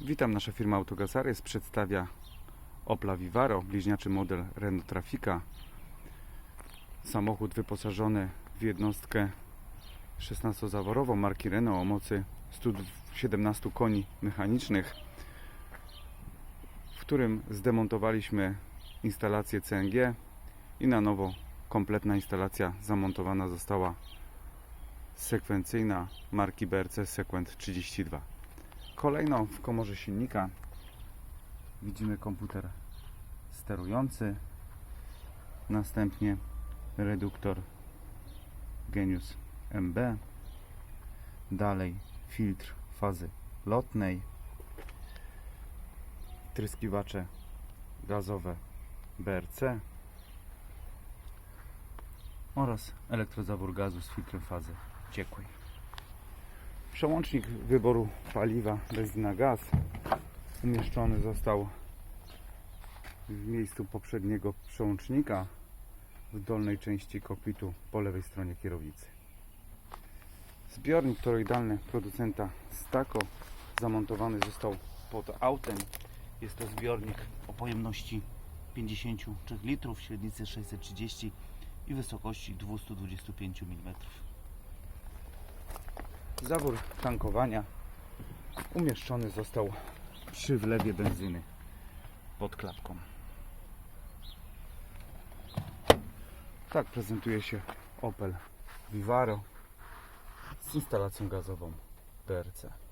Witam, nasza firma Autogasares przedstawia Opla Vivaro, bliźniaczy model Renault Trafica. Samochód wyposażony w jednostkę 16-zaworową marki Renault o mocy 117 koni mechanicznych, w którym zdemontowaliśmy instalację CNG i na nowo kompletna instalacja zamontowana została sekwencyjna marki BRC Sequent 32. Kolejno w komorze silnika widzimy komputer sterujący, następnie reduktor Genius MB, dalej filtr fazy lotnej, tryskiwacze gazowe BRC oraz elektrozawór gazu z filtrem fazy ciekłej. Przełącznik wyboru paliwa benzyna gaz umieszczony został w miejscu poprzedniego przełącznika w dolnej części kokpitu po lewej stronie kierownicy. Zbiornik toroidalny producenta Stako zamontowany został pod autem. Jest to zbiornik o pojemności 53 litrów, średnicy 630 i wysokości 225 mm. Zawór tankowania umieszczony został przy wlewie benzyny pod klapką. Tak prezentuje się Opel Vivaro z instalacją gazową BRC.